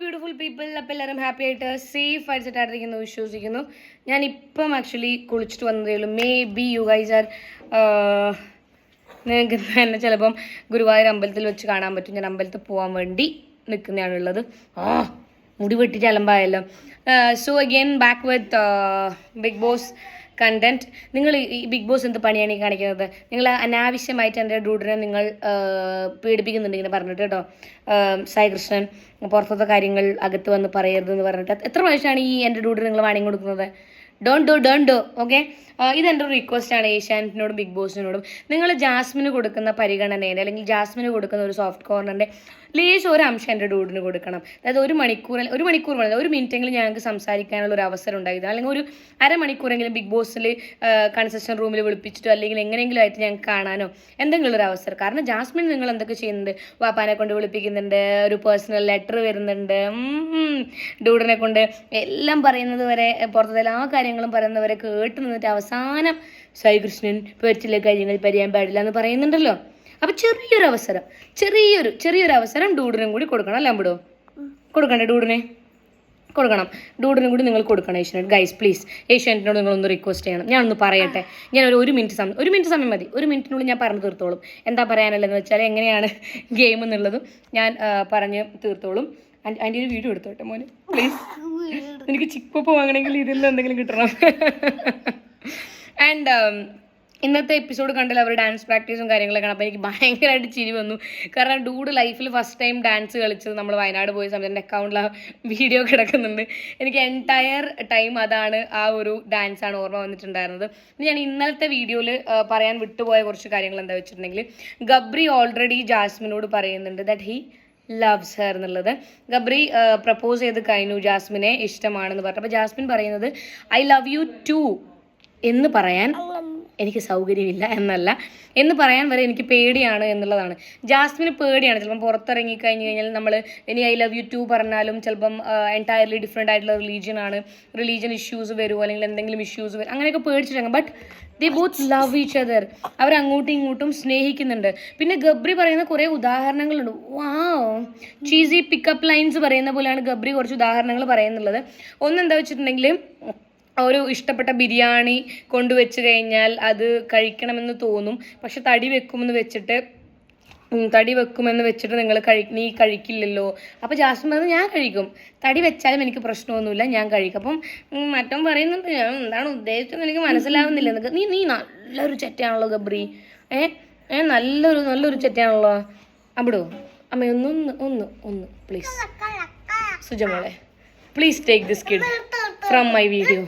Beautiful people അപ്പം എല്ലാവരും happy ആയിട്ട് സേഫ് ആയിട്ട് സെറ്റായിട്ടിരിക്കുന്നു വിശ്വസിക്കുന്നു. ഞാൻ ഇപ്പം ആക്ച്വലി കുളിച്ചിട്ട് വന്നതേ ഉള്ളൂ. Maybe you guys are നിങ്ങൾക്ക് തന്നെ ചിലപ്പം ഗുരുവായൂർ അമ്പലത്തിൽ വെച്ച് കാണാൻ പറ്റും. ഞാൻ അമ്പലത്തിൽ പോകാൻ വേണ്ടി നിൽക്കുന്നതാണുള്ളത് ആ മുടി വെട്ടിട്ട് അലമ്പായല്ലോ so again back with Big Boss content നിങ്ങൾ ഈ ബിഗ് ബോസ് എന്ത് പണിയാണ് ഈ കാണിക്കുന്നത്? നിങ്ങൾ അനാവശ്യമായിട്ട് എന്റെ ഡൂഡിനെ നിങ്ങൾ പീഡിപ്പിക്കുന്നുണ്ട് ഇങ്ങനെ പറഞ്ഞിട്ട് കേട്ടോ. സായികൃഷ്ണൻ സായി കൃഷ്ണൻ പുറത്തത്തെ കാര്യങ്ങൾ അകത്ത് വന്ന് പറയരുതെന്ന് പറഞ്ഞിട്ട്. എത്ര പ്രാവശ്യമാണ് ഈ എന്റെ ഡൂഡിന് നിങ്ങൾ വാണിംഗ് കൊടുക്കുന്നത്? Don't do don't do okay ഇതെന്റെ ഒരു റിക്വസ്റ്റ് ആണ് ഏഷ്യാനെറ്റിനോടും ബിഗ് ബോസിനോടും. നിങ്ങൾ ജാസ്മിന് കൊടുക്കുന്ന പരിഗണനേന്റെ അല്ലെങ്കിൽ ജാസ്മിന് കൊടുക്കുന്ന ഒരു സോഫ്റ്റ് കോർണറിന്റെ ലേശം ഒരു അംശം എന്റെ ഡൂഡിന് കൊടുക്കണം. അതായത് ഒരു മണിക്കൂർ ഒരു മണിക്കൂർ വേണം ഒരു മിനിറ്റെങ്കിലും ഞങ്ങൾക്ക് സംസാരിക്കാനുള്ള ഒരു അവസരം ഉണ്ടായത് അല്ലെങ്കിൽ ഒരു അരമണിക്കൂറെങ്കിലും ബിഗ് ബോസിൽ കൺസെഷൻ റൂമിൽ വിളിപ്പിച്ചിട്ടോ അല്ലെങ്കിൽ എങ്ങനെയെങ്കിലും ആയിട്ട് ഞങ്ങൾക്ക് കാണാനോ എന്തെങ്കിലും ഒരു അവസരം. കാരണം ജാസ്മിൻ നിങ്ങൾ എന്തൊക്കെ ചെയ്യുന്നുണ്ട്? വാപ്പാനെ കൊണ്ട് വിളിപ്പിക്കുന്നുണ്ട് ഒരു പേഴ്സണൽ ലെറ്റർ വരുന്നുണ്ട് ഡൂഡിനെ കൊണ്ട് എല്ലാം പറയുന്നത് വരെ പുറത്തെ എല്ലാ കാര്യങ്ങളും പറയുന്നവരെ കേട്ട് നിന്നിട്ട് അവസാനം ശ്രീകൃഷ്ണൻ പറ്റില്ല കാര്യങ്ങൾ പറയാൻ പാടില്ല എന്ന് പറയുന്നുണ്ടല്ലോ. അപ്പൊ ചെറിയൊരു അവസരം. ചെറിയൊരു ചെറിയൊരു അവസരം ഡൂഡിനും കൂടി കൊടുക്കണം അല്ല അമ്പിടോ? കൊടുക്കണ്ടേ ഡൂഡിനെ? കൊടുക്കണം. ഡൂഡിനും കൂടി നിങ്ങൾ കൊടുക്കണം ഏഷ്യനെറ്റ് ഗൈസ് പ്ലീസ് ഏഷ്യനെറ്റിനോട് നിങ്ങളൊന്ന് റിക്വസ്റ്റ് ചെയ്യണം. ഞാൻ ഒന്ന് പറയട്ടെ. ഞാൻ ഒരു ഒരു മിനിറ്റ് സമയം ഒരു മിനിറ്റ് സമയം മതി. ഒരു മിനിറ്റിനുള്ളിൽ ഞാൻ പറഞ്ഞു തീർത്തോളും. എന്താ പറയാനുള്ളതെന്ന് വെച്ചാൽ എങ്ങനെയാണ് ഗെയിം എന്നുള്ളതും ഞാൻ പറഞ്ഞ് തീർത്തോളും. ആന്റി ഒരു വീഡിയോ എടുത്തോട്ടെ മോനെ? പ്ലീസ് എനിക്ക് ചിക്കപ്പ് വാങ്ങണമെങ്കിൽ ഇതിൽ നിന്ന് എന്തെങ്കിലും കിട്ടണം. ആൻഡ് ഇന്നത്തെ എപ്പിസോഡ് കണ്ടാൽ അവർ ഡാൻസ് പ്രാക്ടീസും കാര്യങ്ങളൊക്കെ അപ്പോൾ എനിക്ക് ഭയങ്കരമായിട്ട് ചിരി വന്നു. കാരണം ഡൂഡ് ലൈഫിൽ ഫസ്റ്റ് ടൈം ഡാൻസ് കളിച്ചത് നമ്മൾ വയനാട് പോയ സമയത്ത് എന്റെ അക്കൗണ്ടിൽ ആ വീഡിയോ കിടക്കുന്നുണ്ട്. എനിക്ക് എന്റയർ ടൈം അതാണ് ആ ഒരു ഡാൻസ് ആണ് ഓർമ്മ വന്നിട്ടുണ്ടായിരുന്നത്. ഞാൻ ഇന്നലത്തെ വീഡിയോയിൽ പറയാൻ വിട്ടുപോയ കുറച്ച് കാര്യങ്ങൾ എന്താ വെച്ചിട്ടുണ്ടെങ്കിൽ ഗബ്രി ഓൾറെഡി ജാസ്മിനോട് പറയുന്നുണ്ട് ദാറ്റ് ഹി ലവ്സ് ഹെയർ എന്നുള്ളത്. ഗബ്രി പ്രപ്പോസ് ചെയ്ത് കഴിഞ്ഞു ജാസ്മിനെ ഇഷ്ടമാണെന്ന് പറഞ്ഞു. അപ്പോൾ ജാസ്മിൻ പറയുന്നത് ഐ ലവ് യു ടു എന്ന് പറയാൻ എനിക്ക് സൗകര്യമില്ല എന്നല്ല. എന്ന് പറയാൻ വരെ എനിക്ക് പേടിയാണ് എന്നുള്ളതാണ്. ജാസ്മിന് പേടിയാണ്. ചിലപ്പം പുറത്തിറങ്ങി കഴിഞ്ഞ് കഴിഞ്ഞാൽ നമ്മൾ ഇനി ഐ ലവ് യു ടു പറഞ്ഞാലും ചിലപ്പം എന്റയർലി ഡിഫറെന്റ് ആയിട്ടുള്ള റിലീജിയൻ ആണ്. റിലീജിയൻ ഇഷ്യൂസ് വരുമോ അല്ലെങ്കിൽ എന്തെങ്കിലും ഇഷ്യൂസ് വരും അങ്ങനെയൊക്കെ പേടിച്ചിട്ടുണ്ടെങ്കിൽ but the both love each other അവർ അങ്ങോട്ടും ഇങ്ങോട്ടും സ്നേഹിക്കുന്നുണ്ട്. പിന്നെ ഗബ്രി പറയുന്ന കുറേ ഉദാഹരണങ്ങളുണ്ട്. വാവ് ചീസി പിക്കപ്പ് ലൈൻസ് പറയുന്ന പോലെയാണ് ഗബ്രി കുറച്ച് ഉദാഹരണങ്ങൾ പറയുന്നുള്ളത്. ഒന്നെന്താ വെച്ചിട്ടുണ്ടെങ്കിൽ ഒരു ഇഷ്ടപ്പെട്ട ബിരിയാണി കൊണ്ടുവച്ച് കഴിഞ്ഞാൽ അത് കഴിക്കണമെന്ന് തോന്നും. പക്ഷെ തടി വെക്കുമെന്ന് വെച്ചിട്ട് തടി വെക്കുമെന്ന് വെച്ചിട്ട് നിങ്ങൾ കഴി നീ കഴിക്കില്ലല്ലോ. അപ്പോൾ ജാസ്മിൻ പറഞ്ഞത് ഞാൻ കഴിക്കും. തടി വെച്ചാലും എനിക്ക് പ്രശ്നമൊന്നുമില്ല ഞാൻ കഴിക്കും. അപ്പം മറ്റവൻ പറയുന്നുണ്ട് ഞാൻ എന്താണ് ഉദ്ദേശിച്ചത് എനിക്ക് മനസ്സിലാവുന്നില്ല. എന്നൊക്കെ നീ നീ നല്ലൊരു ചെറ്റയാണല്ലോ ഗബ്രി. ഏ ഏ നല്ലൊരു നല്ലൊരു ചെറ്റയാണല്ലോ. അവിടോ? അമ്മ ഒന്ന് ഒന്ന് ഒന്ന് please സുജമോളെ please take this kid from my video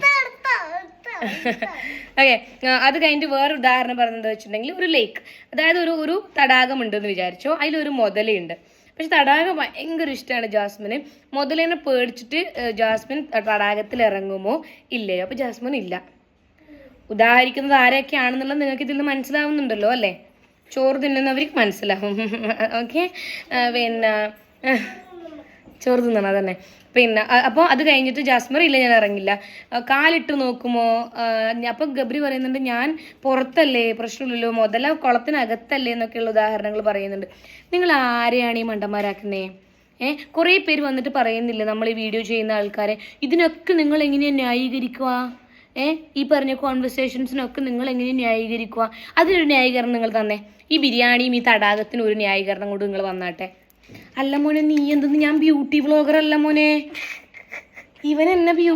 okay അത് കഴിഞ്ഞിട്ട് വേറെ ഉദാഹരണം പറഞ്ഞത് വെച്ചിട്ടുണ്ടെങ്കിൽ ഒരു ലേക്ക് അതായത് ഒരു ഒരു തടാകം ഉണ്ടെന്ന് വിചാരിച്ചോ. അതിലൊരു മുതലയുണ്ട്. പക്ഷെ തടാകം ഭയങ്കര ഇഷ്ടമാണ് ജാസ്മിന്. മുതലേനെ പേടിച്ചിട്ട് ജാസ്മിൻ തടാകത്തിൽ ഇറങ്ങുമോ ഇല്ലയോ? അപ്പോൾ ജാസ്മിൻ ഇല്ല. ഉദാഹരിക്കുന്നത് ആരൊക്കെയാണെന്നുള്ളത് നിങ്ങൾക്ക് ഇതിൽ നിന്ന് മനസ്സിലാവുന്നുണ്ടല്ലോ അല്ലേ? ചോറ് തിന്നുന്നവർക്ക് മനസ്സിലാവും. ഓക്കെ പിന്നെ ചോറ് തിന്നണം അതന്നെ. പിന്നെ അപ്പോൾ അത് കഴിഞ്ഞിട്ട് ജാസ്മർ ഇല്ല ഞാൻ ഇറങ്ങില്ല. കാലിട്ട് നോക്കുമോ? അപ്പോൾ ഗബ്രി പറയുന്നുണ്ട് ഞാൻ പുറത്തല്ലേ പ്രശ്നമില്ലല്ലോ മുതല കുളത്തിനകത്തല്ലേ എന്നൊക്കെയുള്ള ഉദാഹരണങ്ങൾ പറയുന്നുണ്ട്. നിങ്ങൾ ആരെയാണ് ഈ മണ്ടന്മാരാക്കുന്നേ? ഏഹ് കുറേ പേര് വന്നിട്ട് പറയുന്നില്ല നമ്മൾ ഈ വീഡിയോ ചെയ്യുന്ന ആൾക്കാരെ? ഇതിനൊക്കെ നിങ്ങൾ എങ്ങനെയാണ് ന്യായീകരിക്കുക? ഏഹ് ഈ പറഞ്ഞ കോൺവെർസേഷൻസിനൊക്കെ നിങ്ങൾ എങ്ങനെ ന്യായീകരിക്കുക? അതിനൊരു ന്യായീകരണം നിങ്ങൾ തന്നെ. ഈ ബിരിയാണിയും ഈ തടാകത്തിനും ഒരു ന്യായീകരണം കൊണ്ട് നിങ്ങൾ വന്നാട്ടെ. അല്ല മോനെ നീ എന്തെന്ന്? ഞാൻ ബ്യൂട്ടി വ്ളോഗർ അല്ല മോനെ. ഇവൻ എന്നെ ബ്യൂ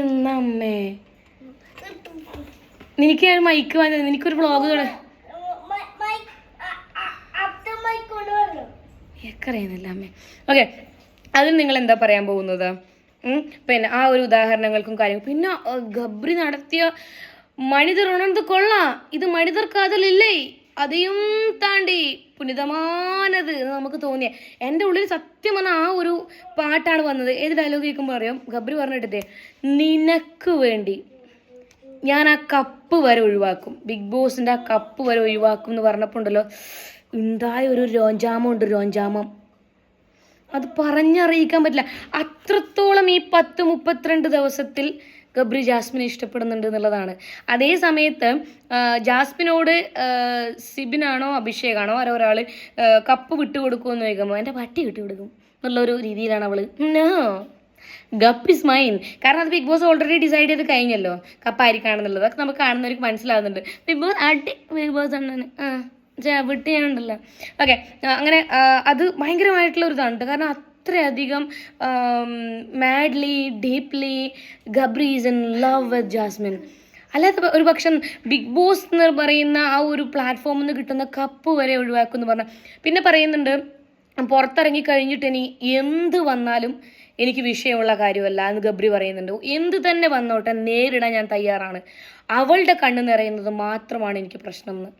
എന്നമ്മേ നിനക്ക് മൈക്ക് വാങ്ങി നിനക്കൊരു വ്ളോഗ് അറിയുന്നില്ല അമ്മേ. ഓക്കെ അതിൽ നിങ്ങൾ എന്താ പറയാൻ പോകുന്നത്? പിന്നെ ആ ഒരു ഉദാഹരണങ്ങൾക്കും കാര്യം പിന്നെ ഗബ്രി നടത്തിയ മണിതർ ഉണർന്ന് കൊള്ളാം. ഇത് മണിതർ കാതലില്ലേ? അതെയും താണ്ടി പുനിതമാനത് എന്ന് നമുക്ക് തോന്നിയ എന്റെ ഉള്ളിൽ സത്യം പറഞ്ഞാൽ ആ ഒരു പാട്ടാണ് വന്നത്. ഏത് ഡയലോഗ് കേൾക്കുമ്പോൾ അറിയാം? ഗബ്രി പറഞ്ഞിട്ടേ നിനക്ക് വേണ്ടി ഞാൻ ആ കപ്പ് വരെ ഒഴിവാക്കും. ബിഗ് ബോസിന്റെ ആ കപ്പ് വരെ ഒഴിവാക്കും എന്ന് പറഞ്ഞപ്പോൾ ഉണ്ടല്ലോ ഉണ്ടായ ഒരു രോഞ്ചാമം ഉണ്ട് രോഞ്ചാമം. അത് പറഞ്ഞറിയിക്കാൻ പറ്റില്ല. അത്രത്തോളം ഈ പത്ത് മുപ്പത്തിരണ്ട് ദിവസത്തിൽ ഗബ്രി ജാസ്മിനെ ഇഷ്ടപ്പെടുന്നുണ്ട് എന്നുള്ളതാണ്. അതേ സമയത്ത് ജാസ്മിനോട് സിബിനാണോ അഭിഷേകാണോ ആരോ ഒരാൾ കപ്പ് വിട്ടുകൊടുക്കുമെന്ന് ചോദിക്കുമ്പോൾ എന്റെ പട്ടി വിട്ടുകൊടുക്കും എന്നുള്ളൊരു രീതിയിലാണ് അവൾ നോ ഗപ്പ് ഇസ് മൈൻ കാരണം അത് ബിഗ് ബോസ് ഓൾറെഡി ഡിസൈഡ് ചെയ്ത് കഴിഞ്ഞല്ലോ കപ്പായിരിക്കാണെന്നുള്ളത് അതൊക്കെ നമുക്ക് കാണുന്നവർക്ക് മനസ്സിലാവുന്നുണ്ട്. ബിഗ് ബോസ് അടി ബിഗ് ബോസ് ആണ് വിട്ട് ഞാനുണ്ടല്ലോ. ഓക്കെ അങ്ങനെ അത് ഭയങ്കരമായിട്ടുള്ള ഒരു ഇതാണ് കാരണം അത്രയധികം madly deeply Gabri's in love with Jasmin അല്ലാത്ത ഒരു പക്ഷം ബിഗ് ബോസ് എന്ന് പറയുന്ന ആ ഒരു പ്ലാറ്റ്ഫോമിൽ നിന്ന് കിട്ടുന്ന കപ്പ് വരെ ഒഴിവാക്കും എന്ന് പറഞ്ഞാൽ പിന്നെ പറയുന്നുണ്ട് പുറത്തിറങ്ങി കഴിഞ്ഞിട്ട് ഇനി എന്ത് വന്നാലും എനിക്ക് വിഷയമുള്ള കാര്യമല്ല എന്ന് ഗബ്രി പറയുന്നുണ്ട്. എന്ത് തന്നെ വന്നോട്ടെ നേരിടാൻ ഞാൻ തയ്യാറാണ്. അവളുടെ കണ്ണ് നിറയുന്നത് മാത്രമാണ് എനിക്ക് പ്രശ്നം എന്ന്.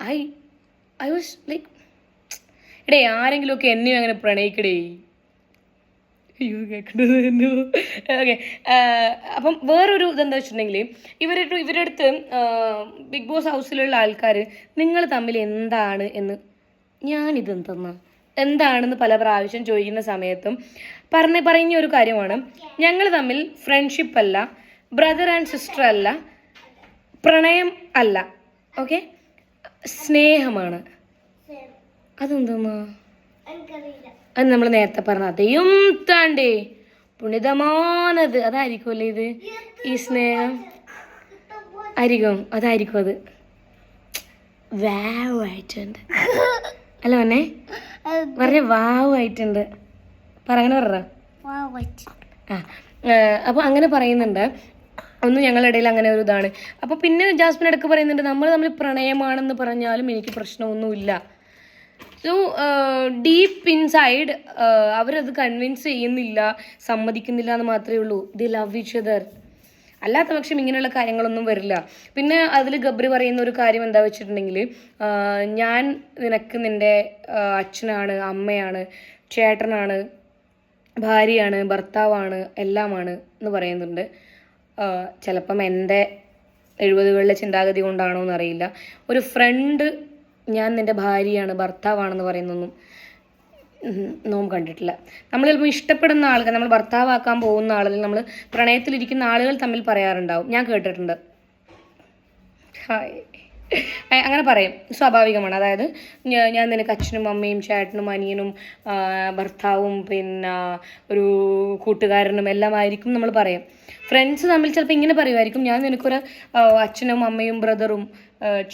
ഐ ഐ വാസ് ലൈക്ക് എടേ ആരെങ്കിലുമൊക്കെ എന്നെയും അങ്ങനെ പ്രണയിക്കടേ. അയ്യോ കേൾക്കേണ്ടത് ഓക്കെ അപ്പം വേറൊരു ഇതെന്താ വെച്ചിട്ടുണ്ടെങ്കിൽ ഇവരുടെ ഇവരുടെ അടുത്ത് ബിഗ് ബോസ് ഹൗസിലുള്ള ആൾക്കാർ നിങ്ങൾ തമ്മിൽ എന്താണ് എന്ന് ഞാനിതെന്തെന്ന്? എന്താണെന്ന് പല പ്രാവശ്യം ചോദിക്കുന്ന സമയത്തും പറഞ്ഞ പറഞ്ഞ ഒരു കാര്യമാണ്. ഞങ്ങൾ തമ്മിൽ ഫ്രണ്ട്ഷിപ്പ് അല്ല ബ്രദർ ആൻഡ് സിസ്റ്റർ അല്ല പ്രണയം അല്ല. ഓക്കെ? സ്നേഹമാണ്. അതെന്തെന്നാ അത് നമ്മൾ നേരത്തെ പറഞ്ഞ അതേയും താണ്ടേ. പുണിതമാനത് അതായിരിക്കുമല്ലേ ഇത്? ഈ സ്നേഹം. ആയിരിക്കും. അതായിരിക്കും അത്. വാവ് ആയിട്ടുണ്ട്. അല്ല മോനെ വളരെ വാവ് ആയിട്ടുണ്ട്. പറ ആ അപ്പോൾ അങ്ങനെ പറയുന്നുണ്ട്. ഒന്ന് ഞങ്ങളുടെ ഇടയിൽ അങ്ങനെ ഒരു ഇതാണ്. അപ്പോൾ പിന്നെ ജാസ്മിൻ ഇടയ്ക്ക് പറയുന്നുണ്ട് നമ്മൾ തമ്മിൽ പ്രണയമാണെന്ന് പറഞ്ഞാലും എനിക്ക് പ്രശ്നമൊന്നുമില്ല. സോ ഡീപ്പ് ഇൻസൈഡ് അവരത് കൺവിൻസ് ചെയ്യുന്നില്ല സമ്മതിക്കുന്നില്ല എന്ന് മാത്രമേ ഉള്ളൂ. ദി ലവ് ഈച്ച് അതർ അല്ലാത്ത പക്ഷം ഇങ്ങനെയുള്ള കാര്യങ്ങളൊന്നും വരില്ല. പിന്നെ അതിൽ ഗബ്രി പറയുന്ന ഒരു കാര്യം എന്താ വെച്ചിട്ടുണ്ടെങ്കിൽ ഞാൻ നിനക്ക് നിന്റെ അച്ഛനാണ് അമ്മയാണ് ചേട്ടനാണ് ഭാര്യയാണ് ഭർത്താവാണ് എല്ലാമാണ് എന്ന് പറയുന്നുണ്ട്. ചിലപ്പം എന്റെ എഴുപതുകളിലെ ചിന്താഗതി കൊണ്ടാണോ എന്നറിയില്ല. ഒരു ഫ്രണ്ട് ഞാൻ നിന്റെ ഭാര്യയാണ് ഭർത്താവാണെന്ന് പറയുന്നൊന്നും നോം കണ്ടിട്ടില്ല. നമ്മൾ ചിലപ്പോൾ ഇഷ്ടപ്പെടുന്ന ആളുകൾ നമ്മൾ ഭർത്താവാക്കാൻ പോകുന്ന ആളുകൾ നമ്മൾ പ്രണയത്തിലിരിക്കുന്ന ആളുകൾ തമ്മിൽ പറയാറുണ്ടാവും. ഞാൻ കേട്ടിട്ടുണ്ട്. ഹായ്. അങ്ങനെ പറയും. സ്വാഭാവികമാണ്. അതായത് ഞാൻ നിനക്ക് അച്ഛനും അമ്മയും ചേട്ടനും അനിയനും ഭർത്താവും പിന്നെ ഒരു കൂട്ടുകാരനും എല്ലാം ആയിരിക്കും നമ്മൾ പറയും. ഫ്രണ്ട്സ് തമ്മിൽ ചിലപ്പോൾ ഇങ്ങനെ പറയുമായിരിക്കും. ഞാൻ നിനക്കൊരു അച്ഛനും അമ്മയും ബ്രദറും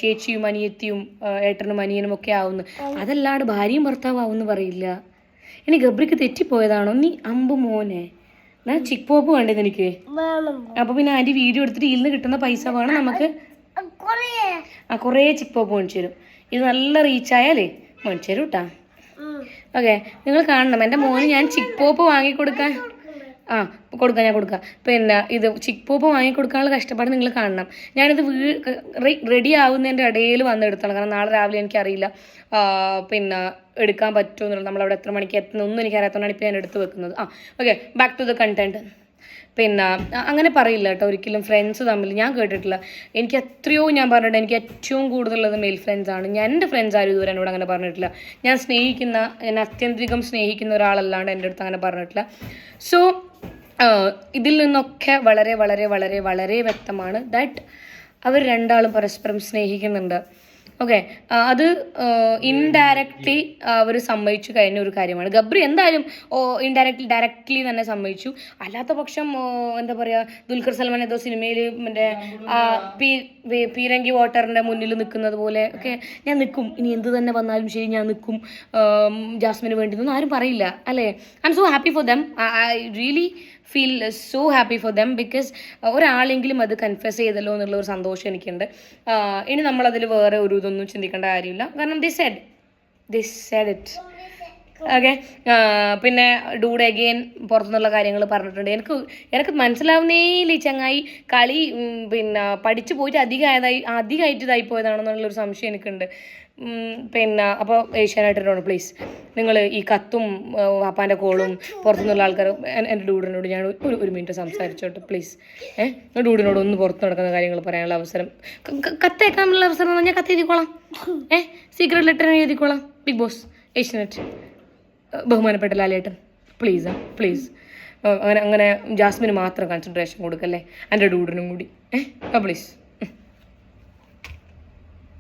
ചേച്ചിയും അനിയത്തിയും ഏട്ടനും അനിയനും ഒക്കെ ആവുന്നു. അതല്ലാണ്ട് ഭാര്യയും ഭർത്താവും ആവുമെന്ന് പറയില്ല. ഇനി ഗബ്രിക്ക് തെറ്റിപ്പോയതാണോ? നീ അമ്പ് മോനെ. ഞാൻ ചിക്ക് പോപ്പ് വേണ്ടത് എനിക്ക്? അപ്പൊ പിന്നെ ആന്റി വീഡിയോ എടുത്തിട്ട് ഇതിൽ നിന്ന് കിട്ടുന്ന പൈസ വേണം നമുക്ക്? ആ കുറേ ചിക്ക് പോപ്പ് മേടിച്ചു തരും. ഇത് നല്ല റീച്ച് ആയാലേ മേടിച്ചു തരും കേട്ടാ ഓക്കെ നിങ്ങൾ കാണണം. എന്റെ മോന് ഞാൻ ചിക്ക് പോപ്പ് വാങ്ങിക്കൊടുക്കാൻ ആ കൊടുക്കാം ഞാൻ കൊടുക്കാം പിന്നെ ഇത് ചിക്ക് പോപ്പ് വാങ്ങിക്കൊടുക്കാനുള്ള കഷ്ടപ്പാട് നിങ്ങൾ കാണണം. ഞാനിത് വീ റെഡി ആവുന്നതിന്റെ ഇടയിൽ വന്ന് എടുത്തണം. കാരണം നാളെ രാവിലെ എനിക്കറിയില്ല. പിന്നെ എടുക്കാൻ പറ്റുമോ എന്നുള്ളത് നമ്മളവിടെ എത്ര മണിക്ക് എത്തുന്ന ഒന്നും എനിക്കറിയാത്തതുകൊണ്ടാണ് ഇപ്പോൾ ഞാൻ എടുത്ത് വെക്കുന്നത്. ആ okay back to the content പിന്നെ അങ്ങനെ പറയില്ല കേട്ടോ ഒരിക്കലും. ഫ്രണ്ട്സ് തമ്മിൽ ഞാൻ കേട്ടിട്ടില്ല. എനിക്ക് എത്രയോ ഞാൻ പറഞ്ഞിട്ടുണ്ട്. എനിക്ക് ഏറ്റവും കൂടുതലുള്ളത് മെയിൽ ഫ്രണ്ട്സ് ആണ്. ഞാൻ എന്റെ ഫ്രണ്ട്സ് ആരും ഇതുവരെ എന്നോട് അങ്ങനെ പറഞ്ഞിട്ടില്ല. ഞാൻ സ്നേഹിക്കുന്ന ഞാൻ അത്യന്തികം സ്നേഹിക്കുന്ന ഒരാളല്ലാണ്ട് എന്റെ അടുത്ത് അങ്ങനെ പറഞ്ഞിട്ടില്ല. സോ ഇതിൽ നിന്നൊക്കെ വളരെ വളരെ വളരെ വളരെ വ്യക്തമാണ് ദാറ്റ് അവർ രണ്ടാളും പരസ്പരം സ്നേഹിക്കുന്നുണ്ട്. ഓക്കെ. അത് ഇൻഡയറക്ട്ലി അവർ സമ്മതിച്ചു കഴിഞ്ഞ ഒരു കാര്യമാണ്. ഗബ്രി എന്തായാലും ഇൻഡയറക്ട്ലി ഡയറക്റ്റ്ലി തന്നെ സമ്മതിച്ചു. അല്ലാത്ത പക്ഷം എന്താ പറയുക ദുൽഖർ സൽമാൻ ഏതോ സിനിമയിൽ മറ്റേ പീരങ്കി വാട്ടറിന്റെ മുന്നിൽ നിൽക്കുന്നത് പോലെ ഒക്കെ ഞാൻ നിൽക്കും ഇനി എന്ത് തന്നെ വന്നാലും ശരി ഞാൻ നിൽക്കും ജാസ്മിന് വേണ്ടി ഒന്നും ആരും പറയില്ല അല്ലേ? I'm so happy for them I really feel so happy for them because ഒരാളെങ്കിലും അത് കൺഫ്യസ് ചെയ്തല്ലോ എന്നുള്ള ഒരു സന്തോഷം എനിക്കുണ്ട്. ഇനി നമ്മളതിൽ വേറെ ഒരു ഇതൊന്നും ചിന്തിക്കേണ്ട കാര്യമില്ല. കാരണം the said the said it okay പിന്നെ ഡൂഡ് അഗെയിൻ പുറത്തുനിന്നുള്ള കാര്യങ്ങൾ പറഞ്ഞിട്ടുണ്ട്. എനിക്ക് എനിക്ക് മനസ്സിലാവുന്നേ ഇല്ല ഈ ചങ്ങായി കളി പിന്നെ പഠിച്ചു പോയിട്ട് അധികമായതായി അധികമായിട്ട് ഇതായി പോയതാണെന്നുള്ളൊരു സംശയം എനിക്കുണ്ട്. പിന്നെ അപ്പോൾ ഏഷ്യാനായിട്ടിനോട് പ്ലീസ് നിങ്ങൾ ഈ കത്തും വാപ്പാന്റെ കോളും പുറത്തുനിന്നുള്ള ആൾക്കാർ എന്റെ ഡൂഡിനോട് ഞാൻ ഒരു ഒരു മിനിറ്റ് സംസാരിച്ചോട്ടെ പ്ലീസ് ഏഹ് ഡൂഡിനോട് ഒന്ന് പുറത്ത് നടക്കുന്ന കാര്യങ്ങൾ പറയാനുള്ള അവസരം. കത്തേക്കാൻ ക- കത്തയക്കാനുള്ള അവസരം പറഞ്ഞാൽ കത്ത് എഴുതിക്കോളാം. ഏഹ് secret letter എഴുതിക്കോളാം. Big Boss Asianet. ബഹുമാനപ്പെട്ട ലാലേട്ടൻ. പ്ലീസ് പ്ലീസ് അങ്ങനെ അങ്ങനെ ജാസ്മിന് മാത്രം കോൺസെൻട്രേഷൻ കൊടുക്കല്ലേ? എന്റെ ഡൂഡിനും കൂടി. ഏഹ് പ്ലീസ്